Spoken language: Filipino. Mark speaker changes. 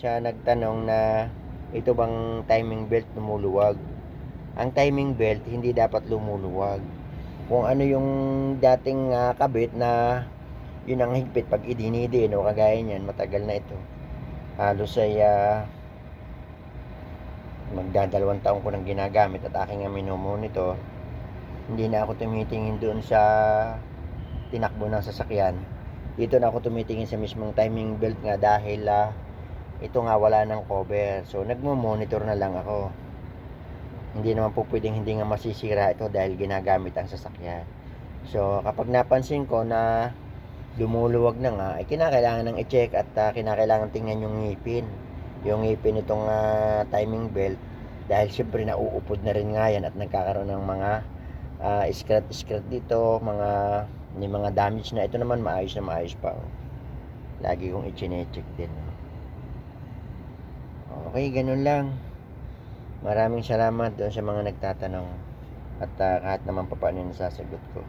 Speaker 1: Siya nagtanong na ito bang timing belt lumuluwag. Ang timing belt hindi dapat lumuluwag. Kung ano yung dating ah, kabit na yun ang higpit pag idinidin o kagaya niyan, matagal na ito. Halos ay ah, magdadalawang taon ko nang ginagamit at aking nga minumonitor. Hindi na ako tumitingin doon sa tinakbo ng sasakyan. Dito na ako tumitingin sa mismong timing belt nga dahil ah, ito nga wala ng cover. So nagmo-monitor na lang ako. Hindi naman po pwedeng hindi nga masisira ito dahil ginagamit ang sasakyan. So kapag napansin ko na lumuluwag na nga, ay kinakailangan ng i-check at ah, kinakailangan tingnan yung ngipin. Yung ngipin itong ah, timing belt dahil syempre nauupod na rin nga yan at nagkakaroon ng mga uh, scratch-scratch dito, mga may mga damage na ito naman maayos na maayos pa. Oh. Lagi kong i-check din. Okay, ganun lang. Maraming salamat doon sa mga nagtatanong at ah, kahit naman pa paano yung nasasagot ko.